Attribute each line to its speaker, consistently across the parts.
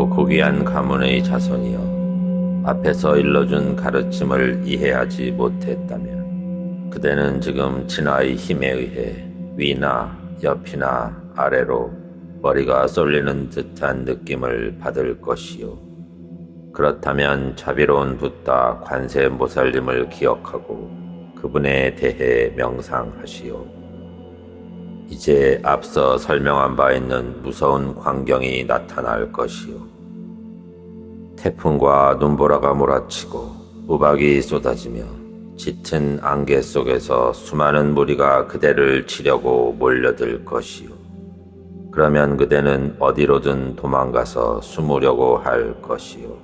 Speaker 1: 오 고귀한 가문의 자손이여 앞에서 일러준 가르침을 이해하지 못했다면 그대는 지금 진화의 힘에 의해 위나 옆이나 아래로 머리가 쏠리는 듯한 느낌을 받을 것이요. 그렇다면 자비로운 붓다 관세 모살림을 기억하고 그분에 대해 명상하시오. 이제 앞서 설명한 바 있는 무서운 광경이 나타날 것이요. 태풍과 눈보라가 몰아치고 우박이 쏟아지며 짙은 안개 속에서 수많은 무리가 그대를 치려고 몰려들 것이요. 그러면 그대는 어디로든 도망가서 숨으려고 할 것이요.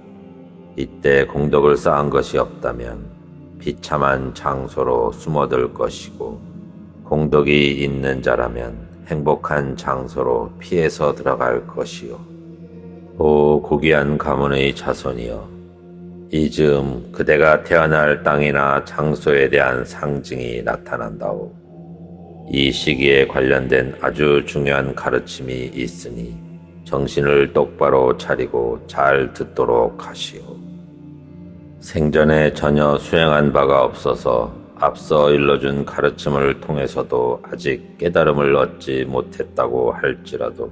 Speaker 1: 이때 공덕을 쌓은 것이 없다면 비참한 장소로 숨어들 것이고 공덕이 있는 자라면 행복한 장소로 피해서 들어갈 것이요. 오 고귀한 가문의 자손이여 이 즈음 그대가 태어날 땅이나 장소에 대한 상징이 나타난다오. 이 시기에 관련된 아주 중요한 가르침이 있으니 정신을 똑바로 차리고 잘 듣도록 하시오. 생전에 전혀 수행한 바가 없어서 앞서 일러준 가르침을 통해서도 아직 깨달음을 얻지 못했다고 할지라도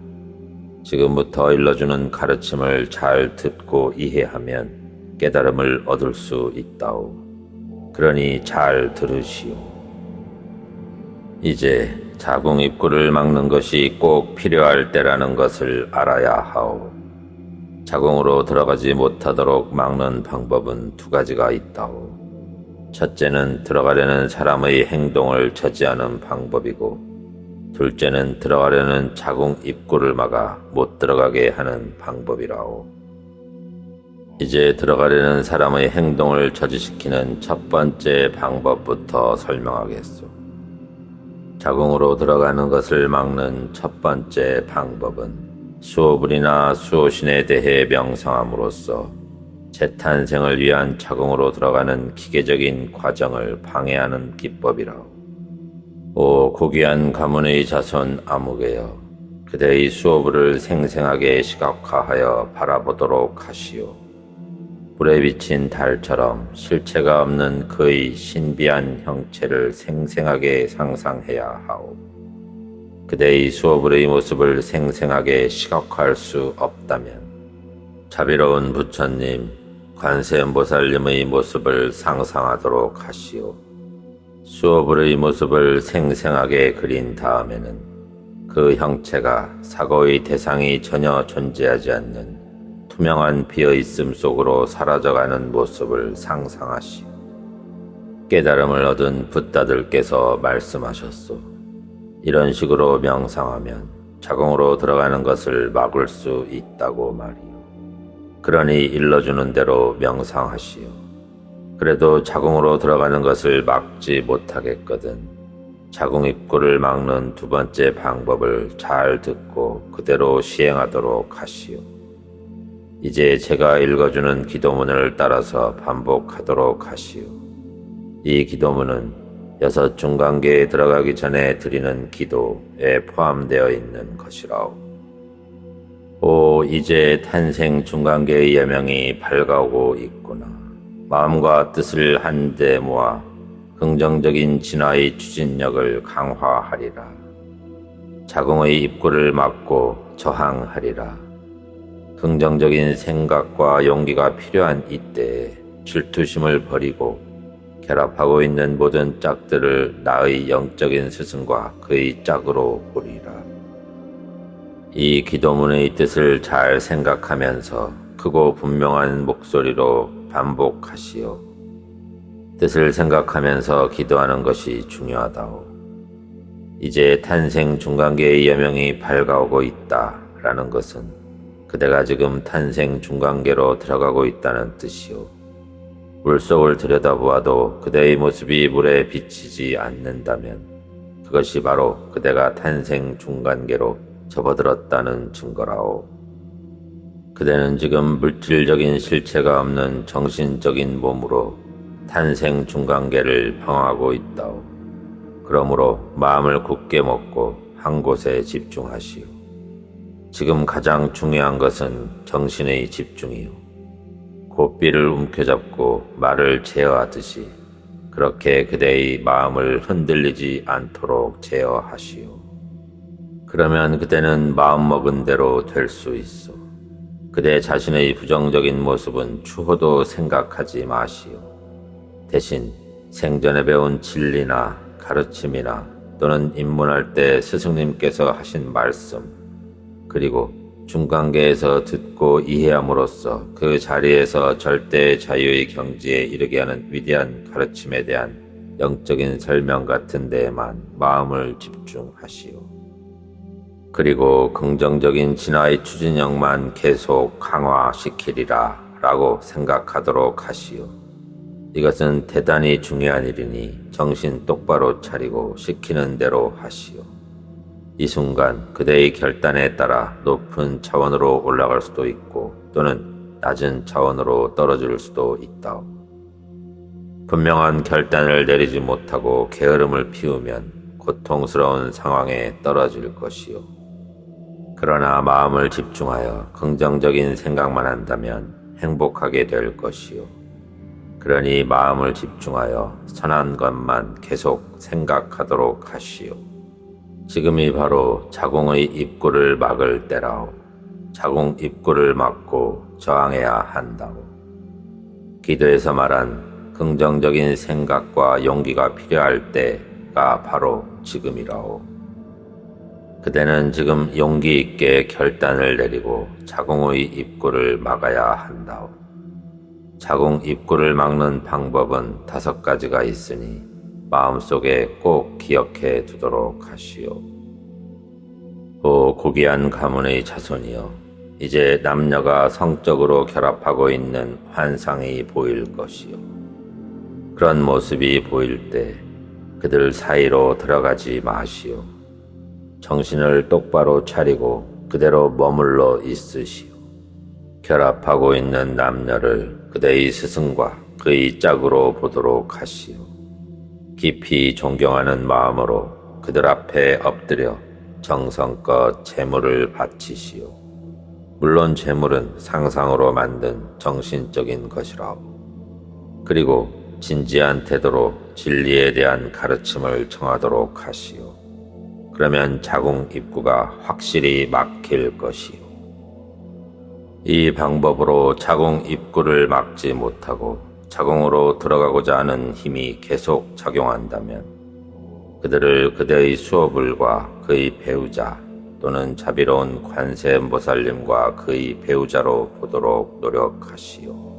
Speaker 1: 지금부터 일러주는 가르침을 잘 듣고 이해하면 깨달음을 얻을 수 있다오. 그러니 잘 들으시오. 이제 자궁 입구를 막는 것이 꼭 필요할 때라는 것을 알아야 하오. 자궁으로 들어가지 못하도록 막는 방법은 두 가지가 있다오. 첫째는 들어가려는 사람의 행동을 저지하는 방법이고, 둘째는 들어가려는 자궁 입구를 막아 못 들어가게 하는 방법이라오. 이제 들어가려는 사람의 행동을 저지시키는 첫 번째 방법부터 설명하겠소. 자궁으로 들어가는 것을 막는 첫 번째 방법은 수호불이나 수호신에 대해 명상함으로써 재탄생을 위한 자궁으로 들어가는 기계적인 과정을 방해하는 기법이라오. 오 고귀한 가문의 자손 아무개여 그대의 수호불을 생생하게 시각화하여 바라보도록 하시오. 불에 비친 달처럼 실체가 없는 그의 신비한 형체를 생생하게 상상해야 하오. 그대의 수호불의 모습을 생생하게 시각화할 수 없다면 자비로운 부처님, 관세음보살님의 모습을 상상하도록 하시오. 수호불의 모습을 생생하게 그린 다음에는 그 형체가 사고의 대상이 전혀 존재하지 않는 투명한 비어있음 속으로 사라져가는 모습을 상상하시오. 깨달음을 얻은 붓다들께서 말씀하셨소. 이런 식으로 명상하면 자궁으로 들어가는 것을 막을 수 있다고 말이요. 그러니 일러주는 대로 명상하시오. 그래도 자궁으로 들어가는 것을 막지 못하겠거든. 자궁 입구를 막는 두 번째 방법을 잘 듣고 그대로 시행하도록 하시오. 이제 제가 읽어주는 기도문을 따라서 반복하도록 하시오. 이 기도문은 여섯 중간계에 들어가기 전에 드리는 기도에 포함되어 있는 것이라오. 오, 이제 탄생 중간계의 여명이 밝아오고 있구나. 마음과 뜻을 한데 모아 긍정적인 진화의 추진력을 강화하리라. 자궁의 입구를 막고 저항하리라. 긍정적인 생각과 용기가 필요한 이때에 질투심을 버리고 결합하고 있는 모든 짝들을 나의 영적인 스승과 그의 짝으로 보리라. 이 기도문의 뜻을 잘 생각하면서 크고 분명한 목소리로 반복하시오. 뜻을 생각하면서 기도하는 것이 중요하다오. 이제 탄생 중간계의 여명이 밝아오고 있다라는 것은 그대가 지금 탄생 중간계로 들어가고 있다는 뜻이오. 물속을 들여다보아도 그대의 모습이 물에 비치지 않는다면 그것이 바로 그대가 탄생 중간계로 접어들었다는 증거라오. 그대는 지금 물질적인 실체가 없는 정신적인 몸으로 탄생 중간계를 방황하고 있다오. 그러므로 마음을 굳게 먹고 한 곳에 집중하시오. 지금 가장 중요한 것은 정신의 집중이요. 고삐를 움켜잡고 말을 제어하듯이 그렇게 그대의 마음을 흔들리지 않도록 제어하시오. 그러면 그대는 마음먹은 대로 될 수 있어. 그대 자신의 부정적인 모습은 추호도 생각하지 마시오. 대신 생전에 배운 진리나 가르침이나 또는 입문할 때 스승님께서 하신 말씀, 그리고 중간계에서 듣고 이해함으로써 그 자리에서 절대 자유의 경지에 이르게 하는 위대한 가르침에 대한 영적인 설명 같은 데에만 마음을 집중하시오. 그리고 긍정적인 진화의 추진력만 계속 강화시키리라 라고 생각하도록 하시오. 이것은 대단히 중요한 일이니 정신 똑바로 차리고 시키는 대로 하시오. 이 순간 그대의 결단에 따라 높은 차원으로 올라갈 수도 있고 또는 낮은 차원으로 떨어질 수도 있다. 분명한 결단을 내리지 못하고 게으름을 피우면 고통스러운 상황에 떨어질 것이요. 그러나 마음을 집중하여 긍정적인 생각만 한다면 행복하게 될 것이요. 그러니 마음을 집중하여 선한 것만 계속 생각하도록 하시오. 지금이 바로 자궁의 입구를 막을 때라오. 자궁 입구를 막고 저항해야 한다오. 기도에서 말한 긍정적인 생각과 용기가 필요할 때가 바로 지금이라오. 그대는 지금 용기 있게 결단을 내리고 자궁의 입구를 막아야 한다오. 자궁 입구를 막는 방법은 다섯 가지가 있으니 마음속에 꼭 기억해 두도록 하시오. 오 고귀한 가문의 자손이여, 이제 남녀가 성적으로 결합하고 있는 환상이 보일 것이요. 그런 모습이 보일 때 그들 사이로 들어가지 마시오. 정신을 똑바로 차리고 그대로 머물러 있으시오. 결합하고 있는 남녀를 그대의 스승과 그의 짝으로 보도록 하시오. 깊이 존경하는 마음으로 그들 앞에 엎드려 정성껏 재물을 바치시오. 물론 재물은 상상으로 만든 정신적인 것이라오. 그리고 진지한 태도로 진리에 대한 가르침을 청하도록 하시오. 그러면 자궁 입구가 확실히 막힐 것이요. 이 방법으로 자궁 입구를 막지 못하고 자궁으로 들어가고자 하는 힘이 계속 작용한다면 그들을 그대의 수호불과 그의 배우자 또는 자비로운 관세음보살님과 그의 배우자로 보도록 노력하시오.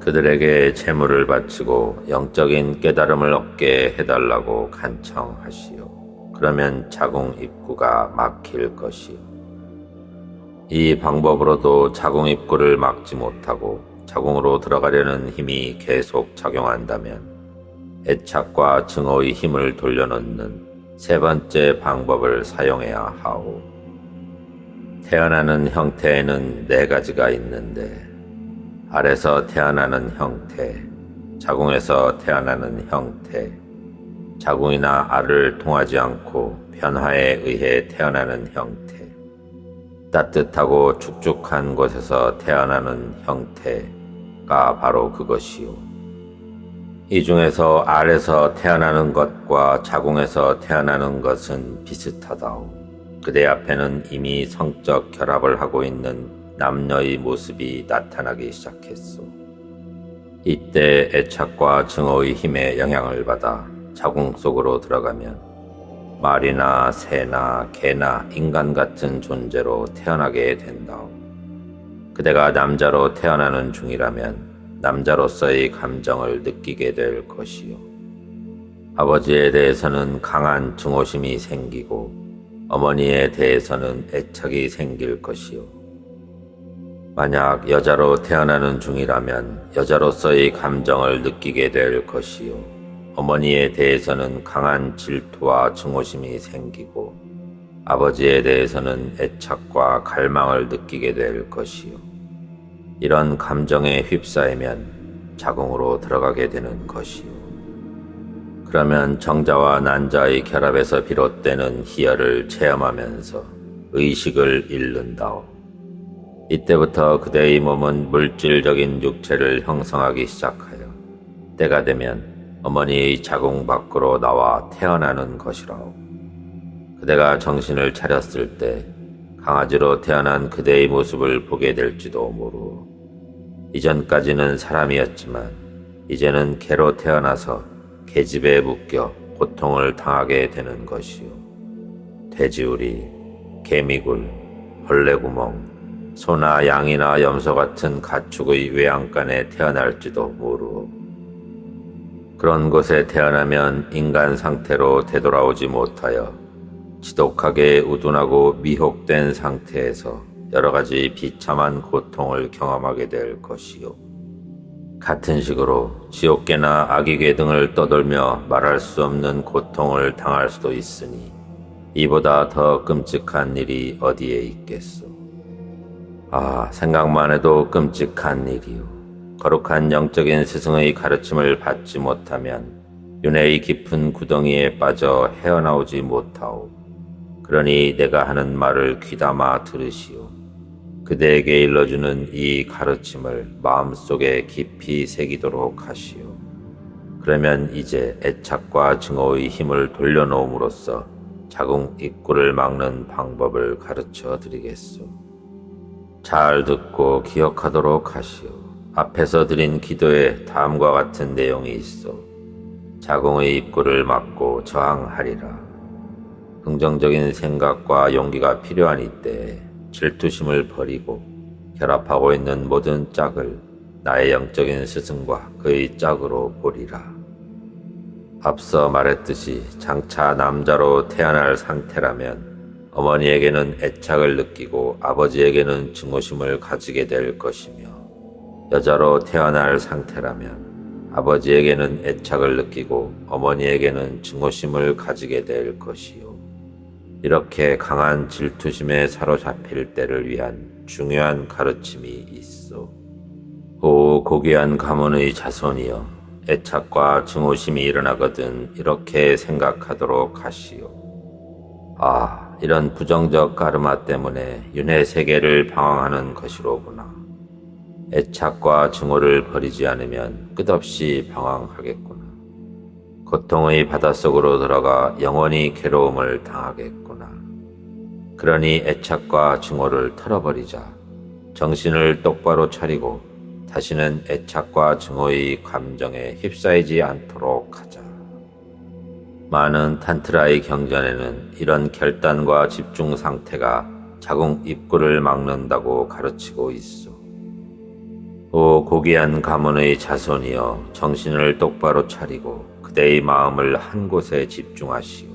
Speaker 1: 그들에게 재물을 바치고 영적인 깨달음을 얻게 해달라고 간청하시오. 그러면 자궁 입구가 막힐 것이요. 이 방법으로도 자궁 입구를 막지 못하고 자궁으로 들어가려는 힘이 계속 작용한다면 애착과 증오의 힘을 돌려놓는 세 번째 방법을 사용해야 하오. 태어나는 형태에는 네 가지가 있는데 알에서 태어나는 형태, 자궁에서 태어나는 형태, 자궁이나 알을 통하지 않고 변화에 의해 태어나는 형태, 따뜻하고 축축한 곳에서 태어나는 형태가 바로 그것이요. 이 중에서 알에서 태어나는 것과 자궁에서 태어나는 것은 비슷하다오. 그대 앞에는 이미 성적 결합을 하고 있는 남녀의 모습이 나타나기 시작했소. 이때 애착과 증오의 힘에 영향을 받아 자궁 속으로 들어가면 말이나 새나 개나 인간 같은 존재로 태어나게 된다. 그대가 남자로 태어나는 중이라면 남자로서의 감정을 느끼게 될 것이요. 아버지에 대해서는 강한 증오심이 생기고 어머니에 대해서는 애착이 생길 것이요. 만약 여자로 태어나는 중이라면 여자로서의 감정을 느끼게 될 것이요. 어머니에 대해서는 강한 질투와 증오심이 생기고 아버지에 대해서는 애착과 갈망을 느끼게 될 것이요. 이런 감정에 휩싸이면 자궁으로 들어가게 되는 것이요. 그러면 정자와 난자의 결합에서 비롯되는 희열을 체험하면서 의식을 잃는다오. 이때부터 그대의 몸은 물질적인 육체를 형성하기 시작하여 때가 되면 어머니의 자궁 밖으로 나와 태어나는 것이라오. 그대가 정신을 차렸을 때 강아지로 태어난 그대의 모습을 보게 될지도 모르오. 이전까지는 사람이었지만 이제는 개로 태어나서 계집에 묶여 고통을 당하게 되는 것이요. 돼지우리, 개미굴, 벌레구멍, 소나 양이나 염소 같은 가축의 외양간에 태어날지도 모르오. 그런 곳에 태어나면 인간 상태로 되돌아오지 못하여 지독하게 우둔하고 미혹된 상태에서 여러 가지 비참한 고통을 경험하게 될 것이요. 같은 식으로 지옥계나 악의계 등을 떠돌며 말할 수 없는 고통을 당할 수도 있으니 이보다 더 끔찍한 일이 어디에 있겠소. 아, 생각만 해도 끔찍한 일이요. 거룩한 영적인 스승의 가르침을 받지 못하면 윤회의 깊은 구덩이에 빠져 헤어나오지 못하오. 그러니 내가 하는 말을 귀담아 들으시오. 그대에게 일러주는 이 가르침을 마음속에 깊이 새기도록 하시오. 그러면 이제 애착과 증오의 힘을 돌려놓음으로써 자궁 입구를 막는 방법을 가르쳐 드리겠소. 잘 듣고 기억하도록 하시오. 앞에서 드린 기도에 다음과 같은 내용이 있어 자궁의 입구를 막고 저항하리라. 긍정적인 생각과 용기가 필요한 이때 질투심을 버리고 결합하고 있는 모든 짝을 나의 영적인 스승과 그의 짝으로 보리라. 앞서 말했듯이 장차 남자로 태어날 상태라면 어머니에게는 애착을 느끼고 아버지에게는 증오심을 가지게 될 것이며 여자로 태어날 상태라면 아버지에게는 애착을 느끼고 어머니에게는 증오심을 가지게 될 것이요. 이렇게 강한 질투심에 사로잡힐 때를 위한 중요한 가르침이 있어. 오 고귀한 가문의 자손이여 애착과 증오심이 일어나거든 이렇게 생각하도록 하시오. 아, 이런 부정적 가르마 때문에 윤회 세계를 방황하는 것이로구나. 애착과 증오를 버리지 않으면 끝없이 방황하겠구나. 고통의 바닷속으로 들어가 영원히 괴로움을 당하겠구나. 그러니 애착과 증오를 털어버리자. 정신을 똑바로 차리고 다시는 애착과 증오의 감정에 휩싸이지 않도록 하자. 많은 탄트라의 경전에는 이런 결단과 집중 상태가 자궁 입구를 막는다고 가르치고 있어. 오 고귀한 가문의 자손이여 정신을 똑바로 차리고 그대의 마음을 한 곳에 집중하시오.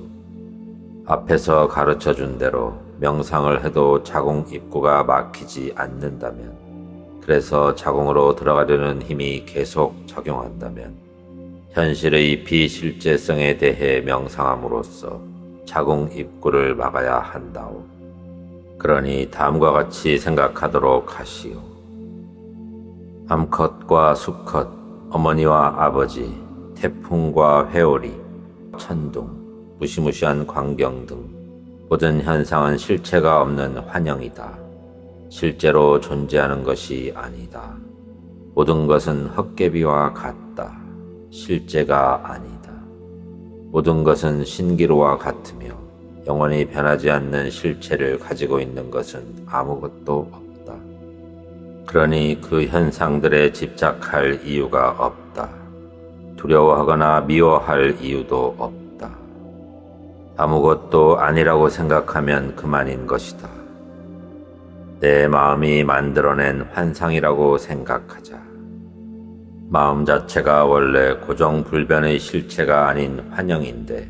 Speaker 1: 앞에서 가르쳐 준 대로 명상을 해도 자궁 입구가 막히지 않는다면 그래서 자궁으로 들어가려는 힘이 계속 작용한다면 현실의 비실제성에 대해 명상함으로써 자궁 입구를 막아야 한다오. 그러니 다음과 같이 생각하도록 하시오. 암컷과 수컷, 어머니와 아버지, 태풍과 회오리, 천둥, 무시무시한 광경 등 모든 현상은 실체가 없는 환영이다. 실제로 존재하는 것이 아니다. 모든 것은 헛개비와 같다. 실제가 아니다. 모든 것은 신기루와 같으며 영원히 변하지 않는 실체를 가지고 있는 것은 아무것도 없다. 그러니 그 현상들에 집착할 이유가 없다. 두려워하거나 미워할 이유도 없다. 아무것도 아니라고 생각하면 그만인 것이다. 내 마음이 만들어낸 환상이라고 생각하자. 마음 자체가 원래 고정불변의 실체가 아닌 환영인데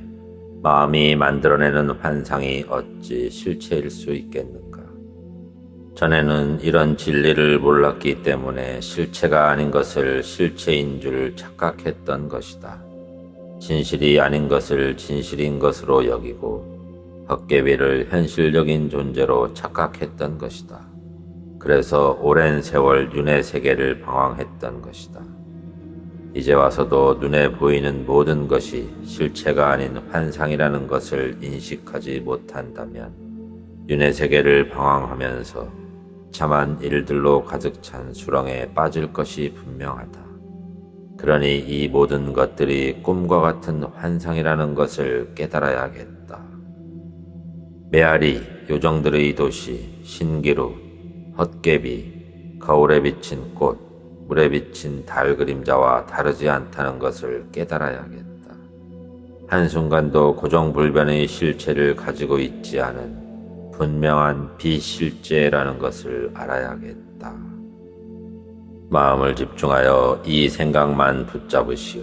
Speaker 1: 마음이 만들어내는 환상이 어찌 실체일 수 있겠는가? 전에는 이런 진리를 몰랐기 때문에 실체가 아닌 것을 실체인 줄 착각했던 것이다. 진실이 아닌 것을 진실인 것으로 여기고 헛개비를 현실적인 존재로 착각했던 것이다. 그래서 오랜 세월 윤의 세계를 방황했던 것이다. 이제 와서도 눈에 보이는 모든 것이 실체가 아닌 환상이라는 것을 인식하지 못한다면 윤회 세계를 방황하면서 참한 일들로 가득 찬 수렁에 빠질 것이 분명하다. 그러니 이 모든 것들이 꿈과 같은 환상이라는 것을 깨달아야겠다. 메아리, 요정들의 도시, 신기루, 헛개비, 거울에 비친 꽃, 물에 비친 달 그림자와 다르지 않다는 것을 깨달아야겠다. 한순간도 고정불변의 실체를 가지고 있지 않은 분명한 비실제라는 것을 알아야겠다. 마음을 집중하여 이 생각만 붙잡으시오.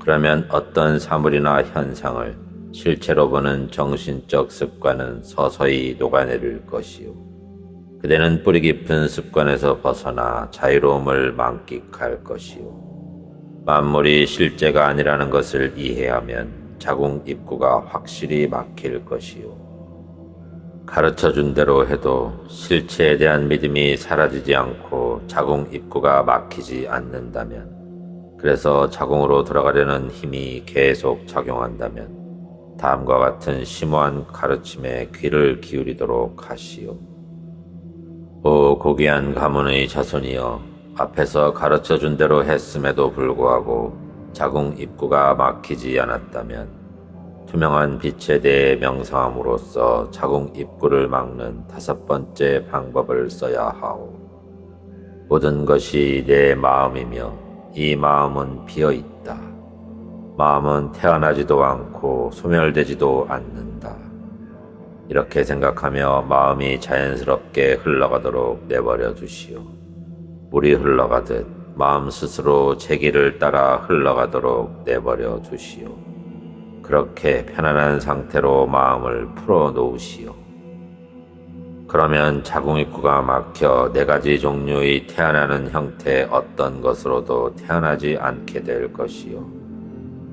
Speaker 1: 그러면 어떤 사물이나 현상을 실체로 보는 정신적 습관은 서서히 녹아내릴 것이오. 그대는 뿌리 깊은 습관에서 벗어나 자유로움을 만끽할 것이오. 만물이 실제가 아니라는 것을 이해하면 자궁 입구가 확실히 막힐 것이오. 가르쳐 준 대로 해도 실체에 대한 믿음이 사라지지 않고 자궁 입구가 막히지 않는다면, 그래서 자궁으로 들어가려는 힘이 계속 작용한다면, 다음과 같은 심오한 가르침에 귀를 기울이도록 하시오. 오 고귀한 가문의 자손이여, 앞에서 가르쳐 준 대로 했음에도 불구하고 자궁 입구가 막히지 않았다면, 투명한 빛에 대해 명상함으로써 자궁 입구를 막는 다섯 번째 방법을 써야 하오. 모든 것이 내 마음이며 이 마음은 비어 있다. 마음은 태어나지도 않고 소멸되지도 않는다. 이렇게 생각하며 마음이 자연스럽게 흘러가도록 내버려 두시오. 물이 흘러가듯 마음 스스로 제 길을 따라 흘러가도록 내버려 두시오. 그렇게 편안한 상태로 마음을 풀어 놓으시오. 그러면 자궁 입구가 막혀 네 가지 종류의 태어나는 형태의 어떤 것으로도 태어나지 않게 될 것이요.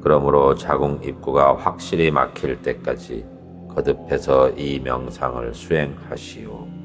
Speaker 1: 그러므로 자궁 입구가 확실히 막힐 때까지 거듭해서 이 명상을 수행하시오.